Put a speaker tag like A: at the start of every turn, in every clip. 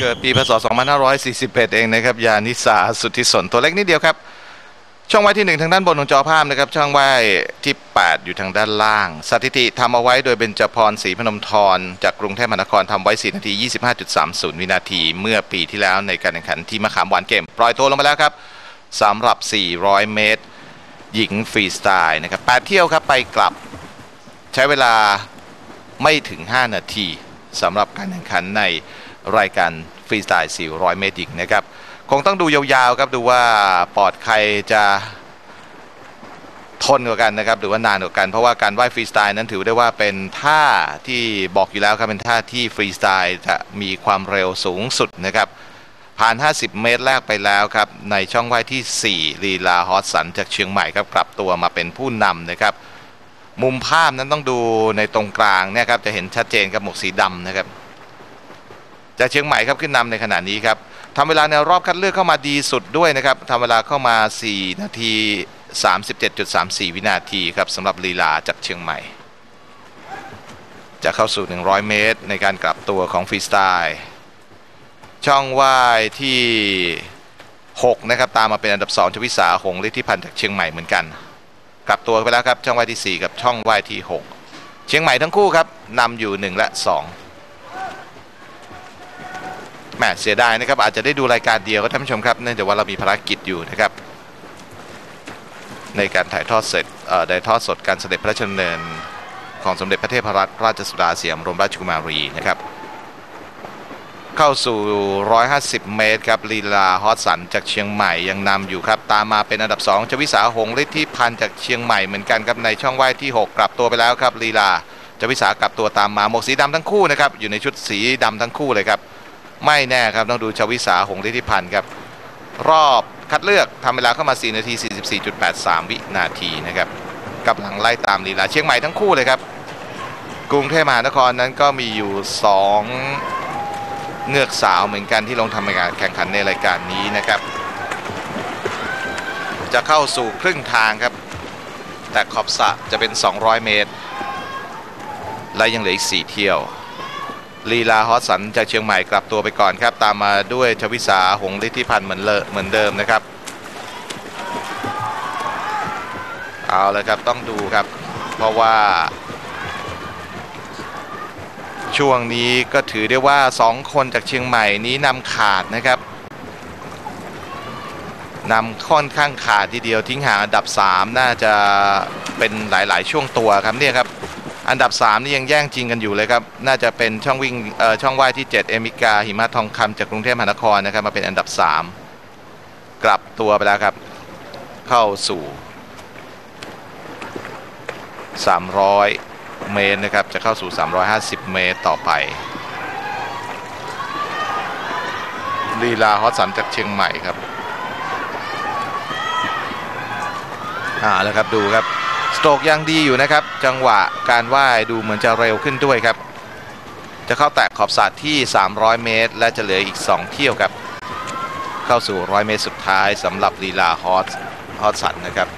A: เกิดปีพศ 2541 เองนะครับ ยานิสาสุทธิสนตัวเล็กนิดเดียวครับ ช่องว่ายที่ 1 ทางด้านบนของจอภาพนะครับ ช่องว่ายที่ 8 อยู่ทางด้านล่าง สถิติทำเอาไว้โดยเบญจพรศรีพนมทร จากกรุงเทพมหานครทำไว้ 4 นาที 25.30 วินาที เมื่อปีที่แล้วในการแข่งขันที่มะขามหวานเกม ปล่อยตัวลงมาแล้วครับสำหรับ 400 เมตร หญิงฟรีสไตล์นะครับ8เที่ยวครับไปกลับใช้เวลาไม่ถึง 5 นาทีสำหรับการแข่งขันใน รายการฟรีสไตล์ 400 เมตรหญิงนะครับ คงต้องดูยาวๆครับดูว่าปอดใครจะทนกว่ากันนะครับหรือว่านานกว่ากัน เพราะว่าการว่ายฟรีสไตล์นั้นถือได้ว่าเป็นท่าที่บอกอยู่แล้วครับเป็นท่าที่ฟรีสไตล์จะมีความเร็วสูงสุดนะครับผ่าน 50 เมตรแรกไปแล้วครับในช่องว่ายที่ 4 ลีลาฮอสสันจากเชียงใหม่ครับกลับตัวมาเป็นผู้นำนะครับ มุมภาพนั้นต้องดูในตรงกลางเนี่ยครับจะเห็นชัดเจนกับหมวกสีดำนะครับ จากเชียงใหม่ครับขึ้นนำในขณะนี้ครับทำเวลาในรอบคัดเลือกเข้ามาดีสุดด้วยนะครับทำเวลาเข้ามา 4 นาที 37.34 วินาทีครับสำหรับลีลาจากเชียงใหม่ จะเข้าสู่ 100 เมตร ในการกลับตัวของฟรีสไตล์ช่องว่ายที่ 6 นะครับ ตามมาเป็นอันดับ 2 ชวิสาหงฤทธิพันธ์จากเชียงใหม่เหมือนกัน กลับตัวไปแล้วครับช่องว่ายที่ 4 กับช่องว่ายที่ 6 เชียงใหม่ทั้งคู่ครับนำอยู่ 1 และ 2 แหมเสียดายนะครับ อาจจะได้ดูรายการเดียวครับท่านผู้ชมครับเนื่องจากว่าเรามีภารกิจอยู่นะครับ ในการถ่ายทอดเสร็จได้ทอดสดการเสด็จพระราชดำเนินของสมเด็จพระเทพรัตนราชสุดาสยมรมราชกุมารีนะครับ เข้าสู่ 150 เมตรครับลีลาฮอตสันจากเชียงใหม่ยังนำอยู่ครับ ตามมาเป็นอันดับ 2 ชวิสาหงฤทธิพันธ์จากเชียงใหม่เหมือนกันครับในช่องว่ายที่ 6 กลับตัวไปแล้วครับลีลาชวิสากลับตัวตามมาหมวกสีดำทั้งคู่นะครับอยู่ในชุดสีดำทั้งคู่เลยครับ ไม่แน่ครับต้องดูชวิสาหงฤทธิพันธ์ครับ รอบคัดเลือกทำเวลาเข้ามา 4 นาที 44.83 วินาทีนะครับกำลังไล่ตามลีลาเชียงใหม่ทั้งคู่เลยครับ กรุงเทพมหานครนั้นก็มีอยู่ 2 เงือกสาวเหมือนกันที่ลงทำการแข่งขันในรายการนี้นะครับ จะเข้าสู่ครึ่งทางครับ แต่ขอบสระจะเป็น 200 เมตร และยังเหลืออีก 4 เที่ยว ลีลาฮอสสันจากเชียงใหม่กลับตัวไปก่อนครับ ตามมาด้วยชวิสาหงฤทธิพันธ์เหมือนเลเหมือนเดิมนะครับ เอาเลยครับต้องดูครับ เพราะว่า ช่วงนี้ก็ถือได้ว่า 2 คนจากเชียงใหม่นี้นำขาดนะครับนำค่อนข้างขาดทีเดียวทิ้งห่างอันดับ 3 น่าจะเป็นหลาย ๆ ช่วงตัวครับเนี่ยครับ อันดับ 3 นี่ยังแย่งจริงกันอยู่เลยครับ น่าจะเป็นช่องวิ่งช่องว่ายที่ 7 เอมิกา หิมะทองคำจากกรุงเทพมหานครนะครับ มาเป็นอันดับ 3 กลับตัวไปแล้วครับ เข้าสู่ 300 เมตรนะครับ จะเข้าสู่ 350 เมตรต่อไปลีลาฮอตสันจากเชียงใหม่ครับอ่าแล้วครับดูครับ สโตกยังดีอยู่นะครับ จังหวะการว่ายดูเหมือนจะเร็วขึ้นด้วยครับ จะเข้าแตะขอบสระที่ 300 เมตร และจะเหลืออีก 2 เที่ยวครับ เข้าสู่ 100 เมตรสุดท้ายสำหรับลีลาฮอตฮอตสันนะครับ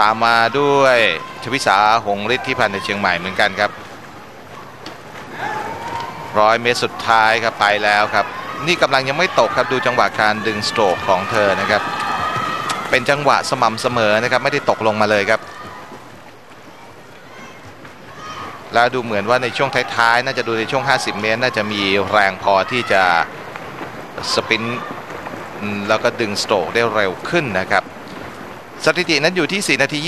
A: ตามมาด้วยชวิสาหงฤทธิพันในเชียงใหม่เหมือนกันครับร้อยเมตรสุดท้ายครับไปแล้วครับ นี่กำลังยังไม่ตกครับดูจังหวะการดึงสโตรกของเธอนะครับ เป็นจังหวะสม่ำเสมอนะครับไม่ได้ตกลงมาเลยครับ แล้วดูเหมือนว่าในช่วงท้ายๆ น่าจะดูในช่วง 50 เมตร น่าจะมีแรงพอที่จะสปินแล้วก็ดึงสโตรกได้เร็วขึ้นนะครับ สถิตินั้นอยู่ที่ 4 นาที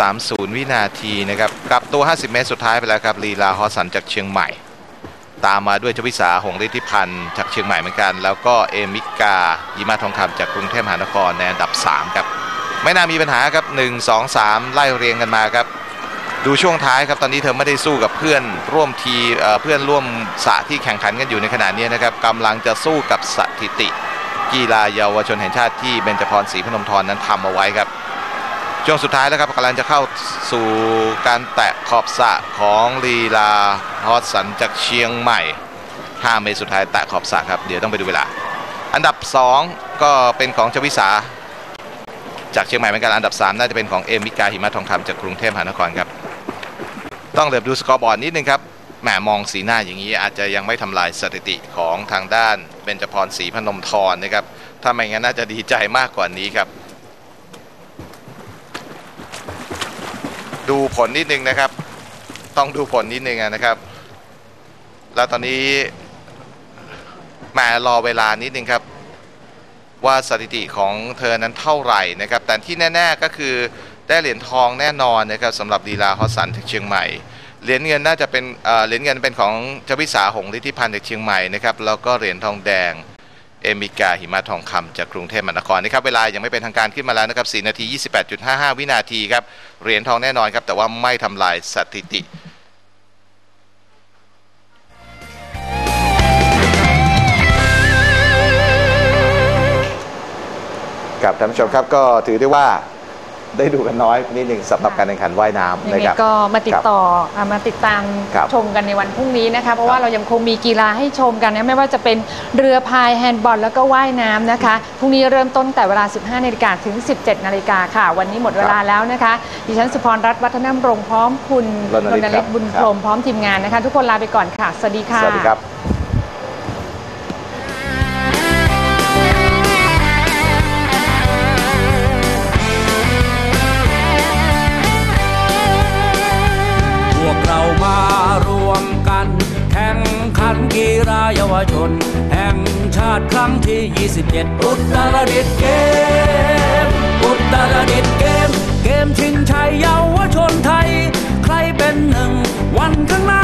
A: 25.30 วินาทีนะครับกลับตัว 50 เมตรสุดท้ายไปแล้วครับลีลาฮอสันจากเชียงใหม่ ตามมาด้วยชวิสาหงฤทธิพันธ์จากเชียงใหม่เหมือนกัน แล้วก็เอมิกายิมาทองคำจากกรุงเทพมหานครในอันดับ 3 ครับ ไม่น่ามีปัญหาครับ 1 2 3 ไล่เรียงกันมาครับ ดูช่วงท้ายครับตอนนี้เธอไม่ได้สู้กับเพื่อนร่วมทีเพื่อนร่วมสะที่แข่งขันกันอยู่ในขณะนี้นะครับกำลังจะสู้กับสถิติ กีฬาเยาวชนแห่งชาติที่เบญจพรศรีพนมทรนั้นทำเอาไว้ครับ ช่วงสุดท้ายแล้วครับกำลังจะเข้าสู่การแตะขอบสะของลีลาฮอตสันจากเชียงใหม่ 5 เมตรสุดท้ายแตะขอบสะครับเดี๋ยวต้องไปดูเวลา อันดับ 2 ก็เป็นของชวิสาจากเชียงใหม่เหมือนกันอันดับ 3 น่าจะเป็นของเอมิกาหิมะทองคำจากกรุงเทพมหานครครับต้องเหลือบดูสกอร์บอร์ดนิดนึงครับแหมมองสีหน้าอย่างนี้อาจจะยังไม่ทำลายสถิติของทางด้านเบญจพรศรีพนมทรนะครับถ้าไม่งั้นน่าจะดีใจมากกว่านี้ครับ ดูผลนิดนึงนะครับ ต้องดูผลนิดนึงนะครับ แล้วตอนนี้มารอเวลานิดนึงครับ ว่าสถิติของเธอนั้นเท่าไหร่นะครับ แต่ที่แน่ ๆก็คือได้เหรียญทองแน่นอนนะครับสำหรับลีลาฮอสันจากเชียงใหม่เหรียญเงินน่าจะเป็นเอ่อเหรียญเงินเป็นของจวิสาหงฤทธิพันธ์จากเชียงใหม่นะครับแล้วก็เหรียญทองแดง เอมิกาหิมะทองคำจากกรุงเทพมหานครนะครับเวลายังไม่เป็นทางการขึ้นมาแล้วนะครับ4นาที 28.55 วินาทีครับเหรียญทองแน่นอนครับ แต่ว่าไม่ทำลายสถิติกับท่านผู้ชมครับก็ถือได้ว่า ได้ดูกันน้อยนิดหนึ่งสำหรับการแข่งขันว่ายน้ำ
B: ยัง
A: นะ
B: ไง
A: ครับ
B: ก็มาติด
A: ครับ
B: ต่ออ่ามาติดตาม
A: ครับ
B: ชมกันในวันพรุ่งนี้นะคะ เพราะ
A: ครับ
B: ว่าเรายังคงมีกีฬาให้ชมกันนะไม่ว่าจะเป็นเรือพายแฮนด์บอลแล้วก็ว่ายน้ำนะคะพรุ่งนี้เริ่มต้นแต่เวลา 15นาฬิกาถึง 17นาฬิกาค่ะ วันนี้หมดเวลาแล้วนะคะดิฉันสุพรรัตน์วัฒนำรงค์พร้อมคุณ
A: รณฤทธิ์
B: ฤทธิ์บุญ
A: ค
B: พ
A: รับ
B: รหมพร้อมทีมงานนะคะ ทุกคนลาไปก่อนค่ะสวัสดีค่ะ
A: สวัสดีครับ
C: ที่ 27 อุตรดิตถ์เกม อุตรดิตถ์เกม เกมชิงชัยเยาวชนไทย ใครเป็นหนึ่งวันข้างหน้า